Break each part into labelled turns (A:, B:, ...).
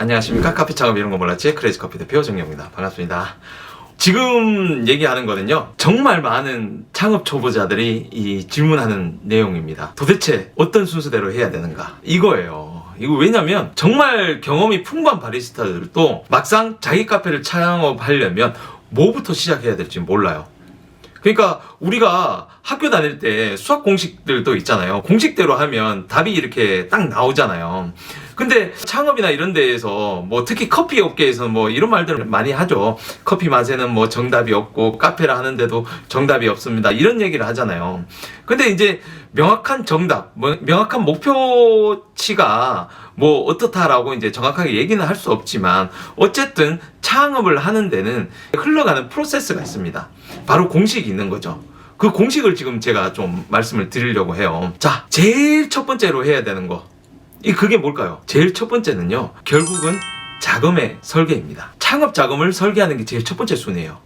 A: 안녕하십니까. 카페 창업 이런 거 몰랐지? 크레이지 커피 대표 정영입니다. 반갑습니다. 지금 얘기하는 거는요 정말 많은 창업 초보자들이 이 질문하는 내용입니다. 도대체 어떤 순서대로 해야 되는가? 이거예요. 이거 왜냐면 정말 경험이 풍부한 바리스타들도 막상 자기 카페를 창업하려면 뭐부터 시작해야 될지 몰라요 그러니까 우리가 학교 다닐 때 수학 공식들도 있잖아요. 공식대로 하면 답이 이렇게 딱 나오잖아요. 근데 창업이나 이런 데에서 뭐 특히 커피 업계에서 뭐 이런 말들을 많이 하죠. 커피 맛에는 뭐 정답이 없고 카페를 하는데도 정답이 없습니다. 이런 얘기를 하잖아요. 근데 이제 명확한 정답, 뭐 명확한 목표치가 뭐 어떻다라고 이제 정확하게 얘기는 할 수 없지만 어쨌든 창업을 하는 데는 흘러가는 프로세스가 있습니다. 바로 공식이 있는 거죠. 그 공식을 지금 제가 좀 말씀을 드리려고 해요. 자, 제일 첫 번째로 해야 되는 거. 이 그게 뭘까요? 제일 첫 번째는요. 결국은 자금의 설계입니다. 창업 자금을 설계하는 게 제일 첫 번째 순이에요.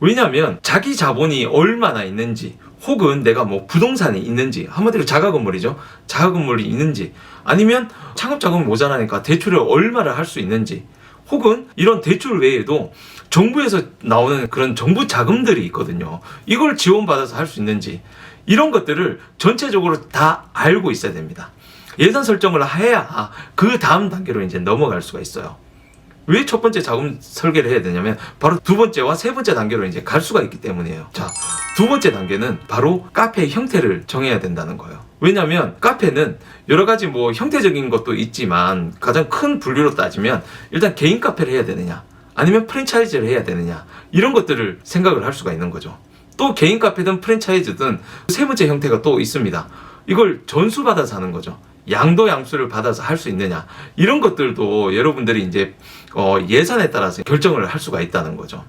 A: 왜냐하면 자기 자본이 얼마나 있는지 혹은 내가 뭐 부동산이 있는지 한마디로 자가 건물이죠. 자가 건물이 있는지 아니면 창업 자금이 모자라니까 대출을 얼마를 할 수 있는지 혹은 이런 대출 외에도 정부에서 나오는 그런 정부 자금들이 있거든요. 이걸 지원받아서 할 수 있는지 이런 것들을 전체적으로 다 알고 있어야 됩니다. 예산 설정을 해야 그 다음 단계로 이제 넘어갈 수가 있어요. 왜 첫 번째 자금 설계를 해야 되냐면 바로 두 번째와 세 번째 단계로 이제 갈 수가 있기 때문이에요. 자, 두 번째 단계는 바로 카페의 형태를 정해야 된다는 거예요. 왜냐하면 카페는 여러 가지 뭐 형태적인 것도 있지만 가장 큰 분류로 따지면 일단 개인 카페를 해야 되느냐 아니면 프랜차이즈를 해야 되느냐 이런 것들을 생각을 할 수가 있는 거죠. 또 개인 카페든 프랜차이즈든 세 번째 형태가 또 있습니다. 이걸 전수 받아서 하는 거죠. 양도 양수를 받아서 할 수 있느냐 이런 것들도 여러분들이 이제 어, 예산에 따라서 결정을 할 수가 있다는 거죠.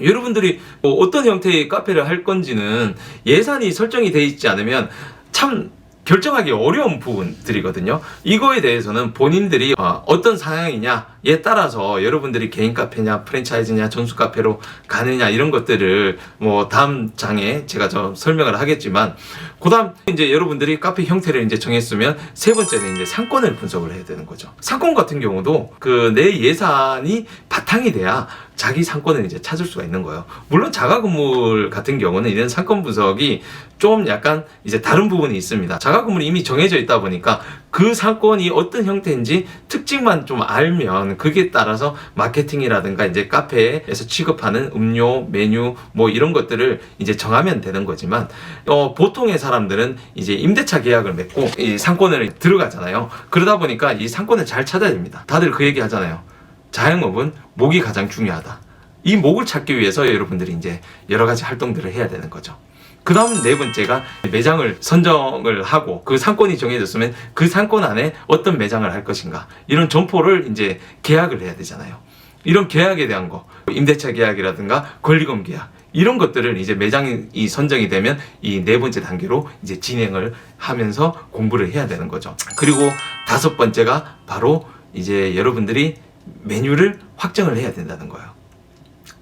A: 여러분들이 뭐 어떤 형태의 카페를 할 건지는 예산이 설정이 돼 있지 않으면 참 결정하기 어려운 부분들이거든요. 이거에 대해서는 본인들이 어, 어떤 상황이냐에 따라서 여러분들이 개인 카페냐 프랜차이즈냐 전수 카페로 가느냐 이런 것들을 뭐 다음 장에 제가 좀 설명을 하겠지만 그다음 이제 여러분들이 카페 형태를 이제 정했으면 세 번째는 이제 상권을 분석을 해야 되는 거죠. 상권 같은 경우도 그 내 예산이 바탕이 돼야 자기 상권을 이제 찾을 수가 있는 거예요. 물론 자가 건물 같은 경우는 이런 상권 분석이 좀 약간 이제 다른 부분이 있습니다. 자가 건물이 이미 정해져 있다 보니까 그 상권이 어떤 형태인지 특징만 좀 알면 그게 따라서 마케팅이라든가 이제 카페에서 취급하는 음료, 메뉴 뭐 이런 것들을 이제 정하면 되는 거지만 어, 보통의 사람들은 이제 임대차 계약을 맺고 이 상권을 들어가잖아요. 그러다 보니까 이 상권을 잘 찾아야 됩니다. 다들 그 얘기 하잖아요. 자영업은 목이 가장 중요하다. 이 목을 찾기 위해서 여러분들이 이제 여러 가지 활동들을 해야 되는 거죠. 그 다음 네 번째가 매장을 선정을 하고 그 상권이 정해졌으면 그 상권 안에 어떤 매장을 할 것인가 이런 점포를 이제 계약을 해야 되잖아요. 이런 계약에 대한 거, 임대차 계약이라든가 권리금 계약 이런 것들을 이제 매장이 선정이 되면 이 네 번째 단계로 이제 진행을 하면서 공부를 해야 되는 거죠. 그리고 다섯 번째가 바로 이제 여러분들이 메뉴를 확정을 해야 된다는 거예요.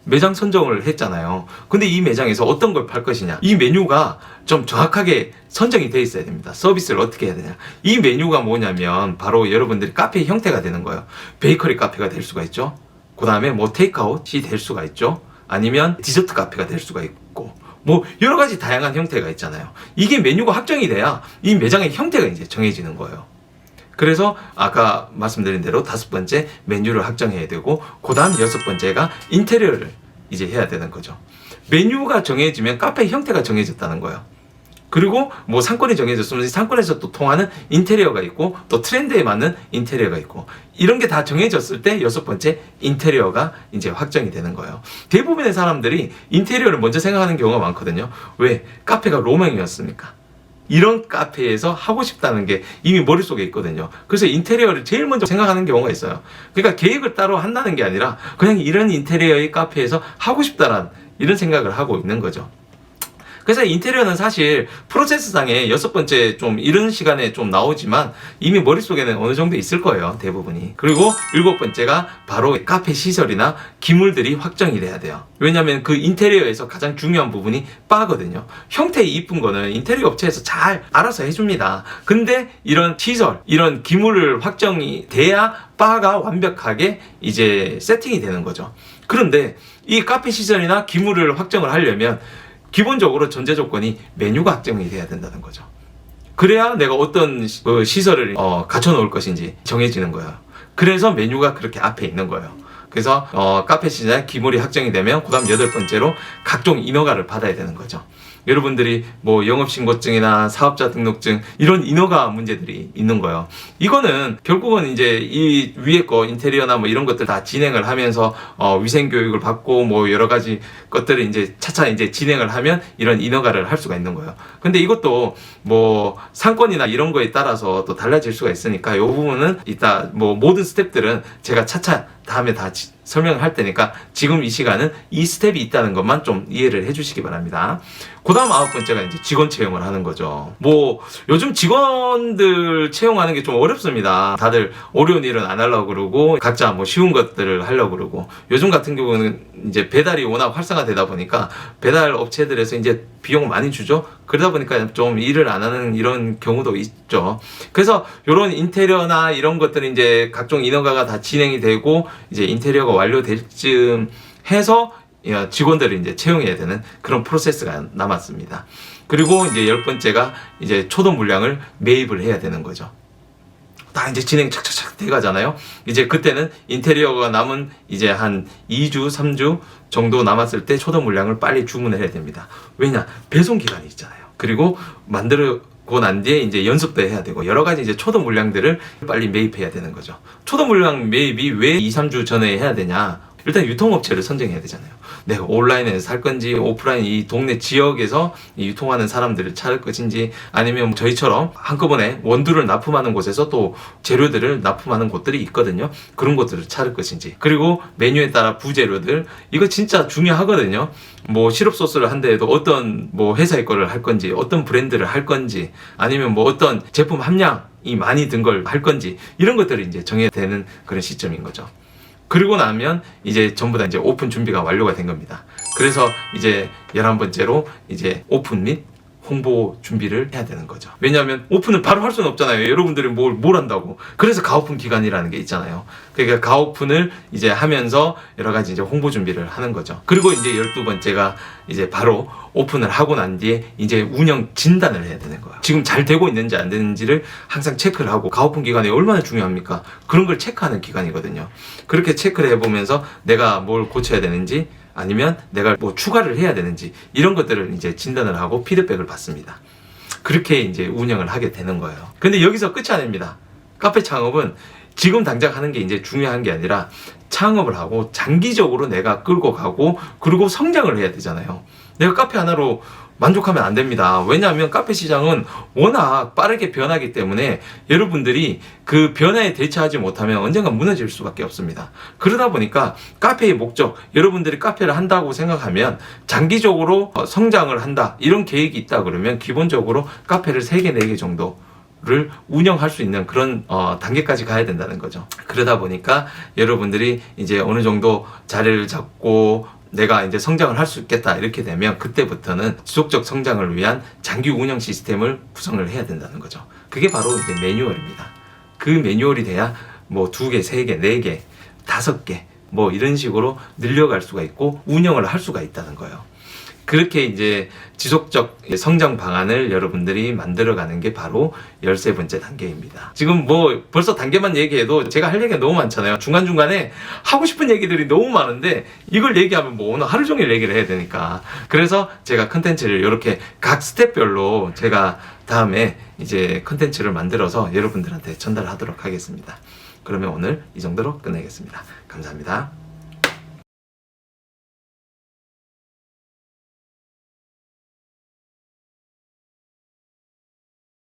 A: 매장 선정을 했잖아요. 근데 이 매장에서 어떤 걸 팔 것이냐. 이 메뉴가 좀 정확하게 선정이 돼 있어야 됩니다. 서비스를 어떻게 해야 되냐. 이 메뉴가 뭐냐면 바로 여러분들이 카페 형태가 되는 거예요. 베이커리 카페가 될 수가 있죠. 그 다음에 뭐 테이크아웃이 될 수가 있죠. 아니면 디저트 카페가 될 수가 있고. 뭐 여러 가지 다양한 형태가 있잖아요. 이게 메뉴가 확정이 돼야 이 매장의 형태가 이제 정해지는 거예요. 그래서 아까 말씀드린 대로 다섯 번째 메뉴를 확정해야 되고 그 다음 여섯 번째가 인테리어를 이제 해야 되는 거죠. 메뉴가 정해지면 카페 형태가 정해졌다는 거예요. 그리고 뭐 상권이 정해졌으면 이 상권에서 또 통하는 인테리어가 있고 또 트렌드에 맞는 인테리어가 있고 이런 게 다 정해졌을 때 여섯 번째 인테리어가 이제 확정이 되는 거예요. 대부분의 사람들이 인테리어를 먼저 생각하는 경우가 많거든요. 왜? 카페가 로망이었으니까. 이런 카페에서 하고 싶다는 게 이미 머릿속에 있거든요. 그래서 인테리어를 제일 먼저 생각하는 경우가 있어요. 그러니까 계획을 따로 한다는 게 아니라 그냥 이런 인테리어의 카페에서 하고 싶다란 이런 생각을 하고 있는 거죠. 그래서 인테리어는 사실 프로세스상에 여섯 번째 좀 이른 시간에 좀 나오지만 이미 머릿속에는 어느 정도 있을 거예요. 대부분이. 그리고 일곱 번째가 바로 카페 시설이나 기물들이 확정이 돼야 돼요. 왜냐면 그 인테리어에서 가장 중요한 부분이 바거든요. 형태 이쁜 거는 인테리어 업체에서 잘 알아서 해줍니다. 근데 이런 시설, 이런 기물을 확정이 돼야 바가 완벽하게 이제 세팅이 되는 거죠. 그런데 이 카페 시설이나 기물을 확정을 하려면 기본적으로 전제 조건이 메뉴가 확정이 돼야 된다는 거죠. 그래야 내가 어떤 시- 그 시설을 어, 갖춰 놓을 것인지 정해지는 거예요. 그래서 메뉴가 그렇게 앞에 있는 거예요. 그래서 어, 카페 시장 기물이 확정이 되면 그 다음 여덟 번째로 각종 인허가를 받아야 되는 거죠. 여러분들이 뭐 영업신고증이나 사업자 등록증 이런 인허가 문제들이 있는 거예요. 이거는 결국은 이제 이 위에 거 인테리어나 뭐 이런 것들 다 진행을 하면서 어, 위생 교육을 받고 뭐 여러 가지 것들을 이제 차차 이제 진행을 하면 이런 인허가를 할 수가 있는 거예요. 근데 이것도 뭐 상권이나 이런 거에 따라서 또 달라질 수가 있으니까 이 부분은 이따 뭐 모든 스텝들은 제가 차차 다음에 다 지- 설명을 할 테니까 지금 이 시간은 이 스텝이 있다는 것만 좀 이해를 해주시기 바랍니다. 그 다음 아홉 번째가 이제 직원 채용을 하는 거죠. 뭐 요즘 직원들 채용하는 게 좀 어렵습니다. 다들 어려운 일은 안 하려고 그러고 각자 뭐 쉬운 것들을 하려고 그러고 요즘 같은 경우는 이제 배달이 워낙 활성화되다 보니까 배달 업체들에서 이제 비용 많이 주죠. 그러다 보니까 좀 일을 안 하는 이런 경우도 있죠. 그래서 이런 인테리어나 이런 것들은 이제 각종 인허가가 다 진행이 되고 이제 인테리어가 완료될 쯤 해서 야, 직원들을 이제 채용해야 되는 그런 프로세스가 남았습니다. 그리고 이제 열 번째가 이제 초도 물량을 매입을 해야 되는 거죠. 다 이제 진행 착착착 돼가잖아요. 이제 그때는 인테리어가 남은 이제 한 2주, 3주 정도 남았을 때 초도 물량을 빨리 주문을 해야 됩니다. 왜냐? 배송 기간이 있잖아요. 그리고 만들 고난 뒤에 이제 연습도 해야 되고 여러 가지 이제 초도 물량들을 빨리 매입해야 되는 거죠. 초도 물량 매입이 왜 2, 3주 전에 해야 되냐? 일단 유통업체를 선정해야 되잖아요. 내가 온라인에서 살 건지 오프라인 이 동네 지역에서 이 유통하는 사람들을 찾을 것인지 아니면 저희처럼 한꺼번에 원두를 납품하는 곳에서 또 재료들을 납품하는 곳들이 있거든요. 그런 곳들을 찾을 것인지 그리고 메뉴에 따라 부재료들 이거 진짜 중요하거든요. 뭐 시럽 소스를 한다 해도 어떤 뭐 회사의 거를 할 건지 어떤 브랜드를 할 건지 아니면 뭐 어떤 제품 함량 이 많이 든 걸 할 건지 이런 것들을 이제 정해야 되는 그런 시점인 거죠. 그리고 나면 이제 전부 다 이제 오픈 준비가 완료가 된 겁니다. 그래서 이제 11번째로 이제 오픈 및 홍보 준비를 해야 되는 거죠. 왜냐하면 오픈을 바로 할 수는 없잖아요. 여러분들이 뭘, 뭘 한다고. 그래서 가오픈 기간이라는 게 있잖아요. 그러니까 가오픈을 이제 하면서 여러 가지 이제 홍보 준비를 하는 거죠. 그리고 이제 12번째가 이제 바로 오픈을 하고 난 뒤에 이제 운영 진단을 해야 되는 거예요. 지금 잘 되고 있는지 안 되는지를 항상 체크를 하고 가오픈 기간이 얼마나 중요합니까? 그런 걸 체크하는 기간이거든요. 그렇게 체크를 해보면서 내가 뭘 고쳐야 되는지 아니면 내가 뭐 추가를 해야 되는지 이런 것들을 이제 진단을 하고 피드백을 받습니다. 그렇게 이제 운영을 하게 되는 거예요. 근데 여기서 끝이 아닙니다. 카페 창업은 지금 당장 하는 게 이제 중요한 게 아니라 창업을 하고 장기적으로 내가 끌고 가고 그리고 성장을 해야 되잖아요. 내가 카페 하나로 만족하면 안 됩니다. 왜냐하면 카페 시장은 워낙 빠르게 변하기 때문에 여러분들이 그 변화에 대처하지 못하면 언젠가 무너질 수밖에 없습니다. 그러다 보니까 카페의 목적, 여러분들이 카페를 한다고 생각하면 장기적으로 어, 성장을 한다. 이런 계획이 있다 그러면 기본적으로 카페를 3개, 4개 정도 를 운영할 수 있는 그런 어, 단계까지 가야 된다는 거죠. 그러다 보니까 여러분들이 이제 어느 정도 자리를 잡고 내가 이제 성장을 할 수 있겠다 이렇게 되면 그때부터는 지속적 성장을 위한 장기 운영 시스템을 구성을 해야 된다는 거죠. 그게 바로 이제 매뉴얼입니다. 그 매뉴얼이 돼야 뭐 두 개, 세 개, 네 개, 다섯 개 뭐 이런 식으로 늘려갈 수가 있고 운영을 할 수가 있다는 거예요. 그렇게 이제 지속적 성장 방안을 여러분들이 만들어가는 게 바로 13번째 단계입니다. 지금 뭐 벌써 단계만 얘기해도 제가 할 얘기가 너무 많잖아요. 중간중간에 하고 싶은 얘기들이 너무 많은데 이걸 얘기하면 뭐 오늘 하루 종일 얘기를 해야 되니까. 그래서 제가 컨텐츠를 이렇게 각 스텝별로 제가 다음에 이제 컨텐츠를 만들어서 여러분들한테 전달하도록 하겠습니다. 그러면 오늘 이 정도로 끝내겠습니다. 감사합니다.